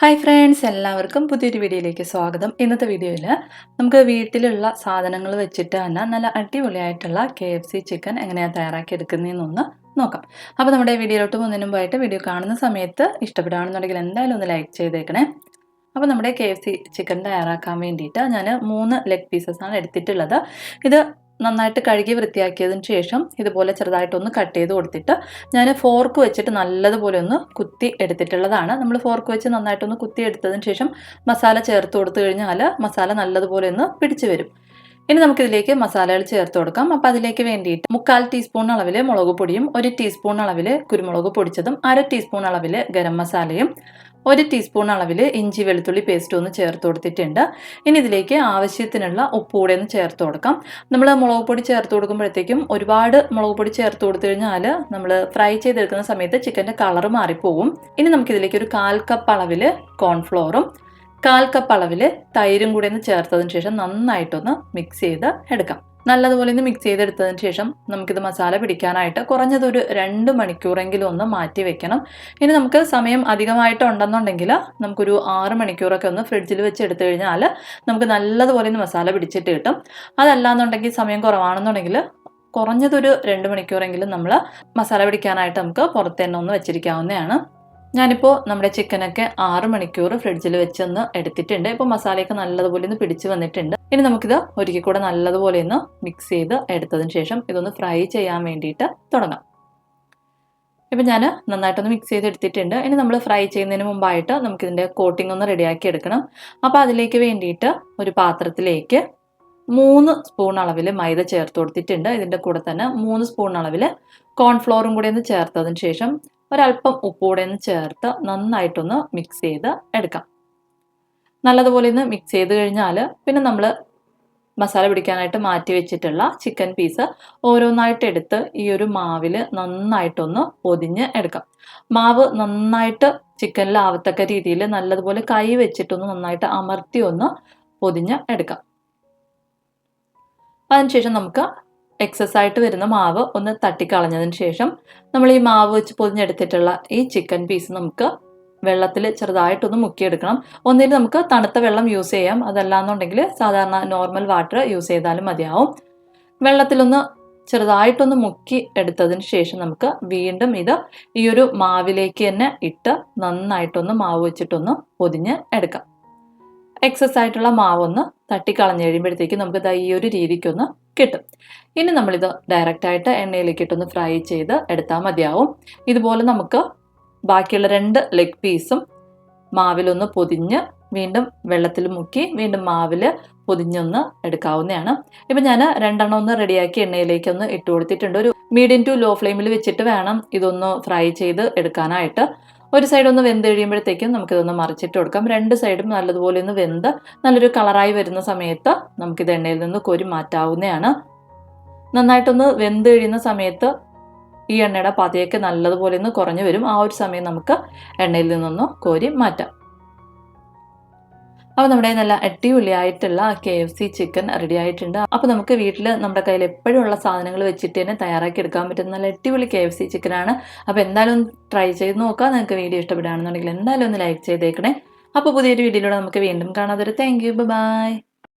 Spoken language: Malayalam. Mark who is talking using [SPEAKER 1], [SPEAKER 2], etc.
[SPEAKER 1] ഹായ് ഫ്രണ്ട്സ് എല്ലാവർക്കും പുതിയൊരു വീഡിയോയിലേക്ക് സ്വാഗതം. ഇന്നത്തെ വീഡിയോയിൽ നമുക്ക് വീട്ടിലുള്ള സാധനങ്ങൾ വെച്ചിട്ട് തന്നെ നല്ല അടിപൊളിയായിട്ടുള്ള കെ എഫ് സി ചിക്കൻ എങ്ങനെയാണ് തയ്യാറാക്കി എടുക്കുന്നതെന്നൊന്ന് നോക്കാം. അപ്പോൾ നമ്മുടെ വീഡിയോയിലോട്ട് പോകുന്നതിന് പോയിട്ട് വീഡിയോ കാണുന്ന സമയത്ത് ഇഷ്ടപ്പെടുകയാണെന്നുണ്ടെങ്കിൽ എന്തായാലും ഒന്ന് ലൈക്ക് ചെയ്തേക്കണേ. അപ്പോൾ നമ്മുടെ കെ എഫ് സി ചിക്കൻ തയ്യാറാക്കാൻ വേണ്ടിയിട്ട് ഞാൻ മൂന്ന് ലെഗ് പീസസ് ആണ് എടുത്തിട്ടുള്ളത്. ഇത് നന്നായിട്ട് കഴുകി വൃത്തിയാക്കിയതിന് ശേഷം ഇതുപോലെ ചെറുതായിട്ടൊന്ന് കട്ട് ചെയ്ത് കൊടുത്തിട്ട് ഞാൻ ഫോർക്ക് വെച്ചിട്ട് നല്ലതുപോലെ ഒന്ന് കുത്തി എടുത്തിട്ടുള്ളതാണ്. നമ്മൾ ഫോർക്ക് വെച്ച് നന്നായിട്ടൊന്ന് കുത്തി എടുത്തതിന് ശേഷം മസാല ചേർത്ത് കൊടുത്തു കഴിഞ്ഞാൽ മസാല നല്ലതുപോലെ ഒന്ന് പിടിച്ചു വരും. ഇനി നമുക്കിതിലേക്ക് മസാലകൾ ചേർത്ത് കൊടുക്കാം. അപ്പോൾ അതിലേക്ക് വേണ്ടിയിട്ട് മുക്കാൽ ടീസ്പൂൺ അളവിൽ മുളക് പൊടിയും ഒരു ടീസ്പൂൺ അളവിൽ കുരുമുളക് പൊടിച്ചതും അര ടീസ്പൂൺ അളവിൽ ഗരം മസാലയും ഒരു ടീസ്പൂൺ അളവിൽ ഇഞ്ചി വെളുത്തുള്ളി പേസ്റ്റ് ഒന്ന് ചേർത്ത് കൊടുത്തിട്ടുണ്ട്. ഇനി ഇതിലേക്ക് ആവശ്യത്തിനുള്ള ഉപ്പ് കൂടെ ഒന്ന് ചേർത്ത് കൊടുക്കാം. നമ്മൾ മുളക് പൊടി ചേർത്ത് കൊടുക്കുമ്പോഴത്തേക്കും ഒരുപാട് മുളക് പൊടി ചേർത്ത് കൊടുത്തു കഴിഞ്ഞാൽ നമ്മൾ ഫ്രൈ ചെയ്തെടുക്കുന്ന സമയത്ത് ചിക്കന്റെ കളർ മാറിപ്പോവും. ഇനി നമുക്കിതിലേക്ക് ഒരു കാൽ കപ്പ് അളവിൽ കോൺഫ്ലോറും കാൽ കപ്പ് അളവിൽ തൈരും കൂടി ഒന്ന് ചേർത്തതിന് ശേഷം നന്നായിട്ടൊന്ന് മിക്സ് ചെയ്ത് എടുക്കാം. നല്ലതുപോലെ ഒന്ന് മിക്സ് ചെയ്തെടുത്തതിന് ശേഷം നമുക്കിത് മസാല പിടിക്കാനായിട്ട് കുറഞ്ഞതൊരു രണ്ട് മണിക്കൂറെങ്കിലും ഒന്ന് മാറ്റി വെക്കണം. ഇനി നമുക്ക് സമയം അധികമായിട്ടുണ്ടെന്നുണ്ടെങ്കിൽ നമുക്കൊരു ആറ് മണിക്കൂറൊക്കെ ഒന്ന് ഫ്രിഡ്ജിൽ വെച്ച് എടുത്തു കഴിഞ്ഞാൽ നമുക്ക് നല്ലതുപോലെ ഒന്ന് മസാല പിടിച്ചിട്ട് കിട്ടും. അതല്ലാന്നുണ്ടെങ്കിൽ സമയം കുറവാണെന്നുണ്ടെങ്കിൽ കുറഞ്ഞതൊരു രണ്ട് മണിക്കൂറെങ്കിലും നമ്മൾ മസാല പിടിക്കാനായിട്ട് നമുക്ക് പുറത്ത് തന്നെ ഒന്ന് വെച്ചിരിക്കാവുന്നതാണ്. ഞാനിപ്പോൾ നമ്മുടെ ചിക്കനൊക്കെ ആറ് മണിക്കൂർ ഫ്രിഡ്ജിൽ വെച്ചൊന്ന് എടുത്തിട്ടുണ്ട്. ഇപ്പോൾ മസാലയൊക്കെ നല്ലതുപോലെ ഒന്ന് പിടിച്ച് വന്നിട്ടുണ്ട്. ഇനി നമുക്കിത് ഒരിക്കൽ കൂടെ നല്ലതുപോലെ ഒന്ന് മിക്സ് ചെയ്ത് എടുത്തതിന് ശേഷം ഇതൊന്ന് ഫ്രൈ ചെയ്യാൻ വേണ്ടിയിട്ട് തുടങ്ങാം. ഇപ്പം ഞാൻ നന്നായിട്ടൊന്ന് മിക്സ് ചെയ്ത് എടുത്തിട്ടുണ്ട്. ഇനി നമ്മൾ ഫ്രൈ ചെയ്യുന്നതിന് മുമ്പായിട്ട് നമുക്കിതിന്റെ കോട്ടിംഗ് ഒന്ന് റെഡിയാക്കി എടുക്കണം. അപ്പോൾ അതിലേക്ക് വേണ്ടിയിട്ട് ഒരു പാത്രത്തിലേക്ക് മൂന്ന് സ്പൂൺ അളവിൽ മൈദ ചേർത്ത് കൊടുത്തിട്ടുണ്ട്. ഇതിന്റെ കൂടെ തന്നെ മൂന്ന് സ്പൂൺ അളവിൽ കോൺഫ്ലോറും കൂടെ ഒന്ന് ചേർത്തതിന് ശേഷം ഒരല്പം ഉപ്പുകൂടെ ഒന്ന് ചേർത്ത് നന്നായിട്ടൊന്ന് മിക്സ് ചെയ്ത് എടുക്കാം. നല്ലതുപോലെ ഒന്ന് മിക്സ് ചെയ്ത് കഴിഞ്ഞാൽ പിന്നെ നമ്മൾ മസാല പിടിക്കാനായിട്ട് മാറ്റി വെച്ചിട്ടുള്ള ചിക്കൻ പീസ് ഓരോന്നായിട്ട് എടുത്ത് ഈ ഒരു മാവിൽ നന്നായിട്ടൊന്ന് പൊതിഞ്ഞ് എടുക്കാം. മാവ് നന്നായിട്ട് ചിക്കനിൽ ആവത്തക്ക രീതിയിൽ നല്ലതുപോലെ കൈ വെച്ചിട്ടൊന്ന് നന്നായിട്ട് അമർത്തി ഒന്ന് പൊതിഞ്ഞ് എടുക്കാം. അതിനുശേഷം നമുക്ക് എക്സസ് ആയിട്ട് വരുന്ന മാവ് ഒന്ന് തട്ടിക്കളഞ്ഞതിന് ശേഷം നമ്മൾ ഈ മാവ് വെച്ച് പൊതിഞ്ഞെടുത്തിട്ടുള്ള ഈ ചിക്കൻ പീസ് നമുക്ക് വെള്ളത്തിൽ ചെറുതായിട്ടൊന്ന് മുക്കിയെടുക്കണം. ഒന്നിന് നമുക്ക് തണുത്ത വെള്ളം യൂസ് ചെയ്യാം. അതല്ലാന്നുണ്ടെങ്കിൽ സാധാരണ നോർമൽ വാട്ടർ യൂസ് ചെയ്താലും മതിയാവും. വെള്ളത്തിലൊന്ന് ചെറുതായിട്ടൊന്ന് മുക്കി എടുത്തതിന് ശേഷം നമുക്ക് വീണ്ടും ഇത് ഈ ഒരു മാവിലേക്ക് തന്നെ ഇട്ട് നന്നായിട്ടൊന്ന് മാവ് വെച്ചിട്ടൊന്ന് പൊതിഞ്ഞ് എടുക്കാം. എക്സസ് ആയിട്ടുള്ള മാവൊന്ന് തട്ടിക്കളഞ്ഞ് കഴിയുമ്പോഴത്തേക്ക് നമുക്ക് ഈ ഒരു രീതിക്കൊന്ന് കിട്ടും. ഇനി നമ്മളിത് ഡയറക്റ്റായിട്ട് എണ്ണയിലേക്ക് ഇട്ടൊന്ന് ഫ്രൈ ചെയ്ത് എടുത്താൽ മതിയാവും. ഇതുപോലെ നമുക്ക് ബാക്കിയുള്ള രണ്ട് ലെഗ് പീസും മാവിലൊന്ന് പൊതിഞ്ഞ് വീണ്ടും വെള്ളത്തിൽ മുക്കി വീണ്ടും മാവിൽ പൊതിഞ്ഞൊന്ന് എടുക്കാവുന്നതാണ്. ഇപ്പം ഞാൻ രണ്ടെണ്ണം ഒന്ന് റെഡിയാക്കി എണ്ണയിലേക്ക് ഒന്ന് ഇട്ട് കൊടുത്തിട്ടുണ്ട്. ഒരു മീഡിയം ടു ലോ ഫ്ലെയിമിൽ വെച്ചിട്ട് വേണം ഇതൊന്ന് ഫ്രൈ ചെയ്ത് എടുക്കാനായിട്ട്. ഒരു സൈഡ് ഒന്ന് വെന്ത് കഴിയുമ്പോഴത്തേക്കും നമുക്കിതൊന്ന് മറിച്ചിട്ട് കൊടുക്കാം. രണ്ട് സൈഡും നല്ലതുപോലെ ഒന്ന് വെന്ത് നല്ലൊരു കളറായി വരുന്ന സമയത്ത് നമുക്കിത് എണ്ണയിൽ നിന്ന് കോരി മാറ്റാവുന്നതാണ്. നന്നായിട്ടൊന്ന് വെന്ത് കഴിയുന്ന സമയത്ത് ഈ എണ്ണയുടെ പതയൊക്കെ നല്ലതുപോലെ ഒന്ന് കുറഞ്ഞു വരും. ആ ഒരു സമയം നമുക്ക് എണ്ണയിൽ നിന്നൊന്ന് കോരി മാറ്റാം. അപ്പോൾ നമ്മുടെ നല്ല അടിപൊളിയായിട്ടുള്ള K F C chicken ready ആയിട്ടുണ്ട്. അപ്പോൾ നമുക്ക് വീട്ടിൽ നമ്മുടെ കയ്യിൽ എപ്പോഴും ഉള്ള സാധനങ്ങൾ വെച്ചിട്ട് തന്നെ തയ്യാറാക്കി എടുക്കാൻ പറ്റുന്ന നല്ല അടിപൊളി കെ എഫ് സി ചിക്കനാണ് അപ്പോൾ എന്തായാലും ട്രൈ ചെയ്ത് നോക്കാം. നിങ്ങൾക്ക് വീഡിയോ ഇഷ്ടപ്പെടുകയാണെന്നുണ്ടെങ്കിൽ എന്തായാലും ഒന്ന് ലൈക്ക് ചെയ്തേക്കണേ. അപ്പോൾ പുതിയൊരു വീഡിയോയിലൂടെ നമുക്ക് വീണ്ടും കാണാതൊരു താങ്ക് യു ബൈ